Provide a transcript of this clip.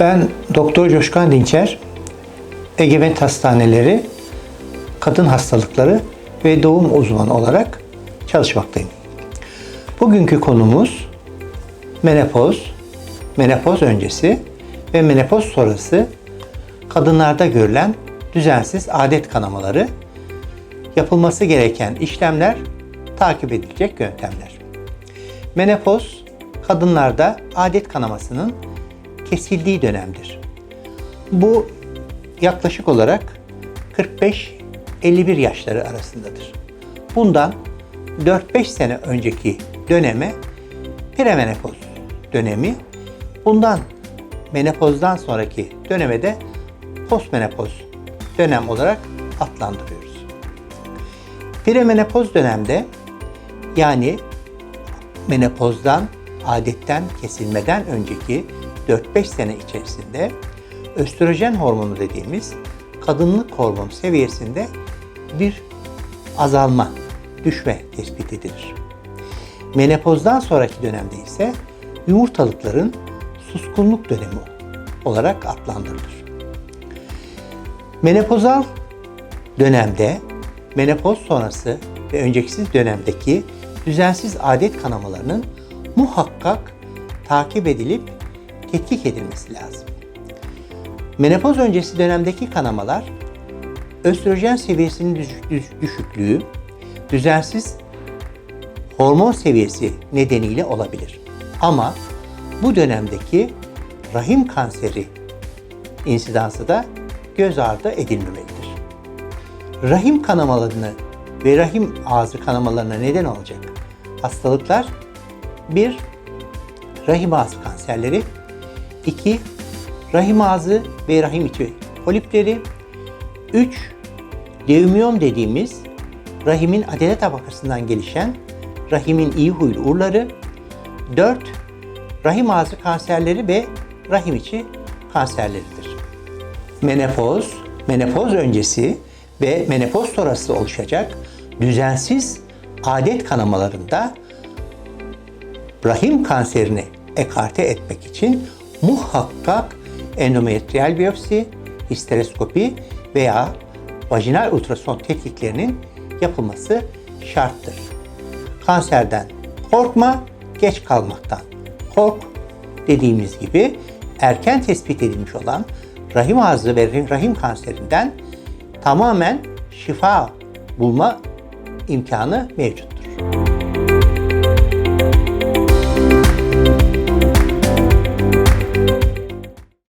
Ben Doktor Coşkan Dinçer, Egemen Hastaneleri Kadın Hastalıkları ve Doğum Uzmanı olarak çalışmaktayım. Bugünkü konumuz menopoz, menopoz öncesi ve menopoz sonrası kadınlarda görülen düzensiz adet kanamaları, yapılması gereken işlemler, takip edilecek yöntemler. Menopoz, kadınlarda adet kanamasının kesildiği dönemdir. Bu yaklaşık olarak 45-51 yaşları arasındadır. Bundan 4-5 sene önceki döneme premenopoz dönemi, bundan menopozdan sonraki döneme de postmenopoz dönem olarak adlandırıyoruz. Premenopoz dönemde yani menopozdan, adetten kesilmeden önceki 4-5 sene içerisinde östrojen hormonu dediğimiz kadınlık hormonu seviyesinde bir azalma, düşme tespit edilir. Menopozdan sonraki dönemde ise yumurtalıkların suskunluk dönemi olarak adlandırılır. Menopozal dönemde menopoz sonrası ve önceki dönemdeki düzensiz adet kanamalarının muhakkak takip edilip tetkik edilmesi lazım. Menopoz öncesi dönemdeki kanamalar östrojen seviyesinin düş- düş- düşüklüğü, düzensiz hormon seviyesi nedeniyle olabilir. Ama bu dönemdeki rahim kanseri insidansı da göz ardı edilmemelidir. Rahim kanamalarını ve rahim ağzı kanamalarına neden olacak hastalıklar bir rahim ağzı kanserleri, 2. Rahim ağzı ve rahim içi polipleri, 3. Deumiyom dediğimiz rahimin adene tabakasından gelişen rahimin iyi huylu urları, 4. Rahim ağzı kanserleri ve rahim içi kanserleridir. Menopoz, menopoz öncesi ve menopoz sonrası oluşacak düzensiz adet kanamalarında rahim kanserini ekarte etmek için muhakkak endometriyal biyopsi, histeroskopi veya vajinal ultrason tetkiklerinin yapılması şarttır. Kanserden korkma, geç kalmaktan kork dediğimiz gibi erken tespit edilmiş olan rahim ağzı ve rahim kanserinden tamamen şifa bulma imkanı mevcut.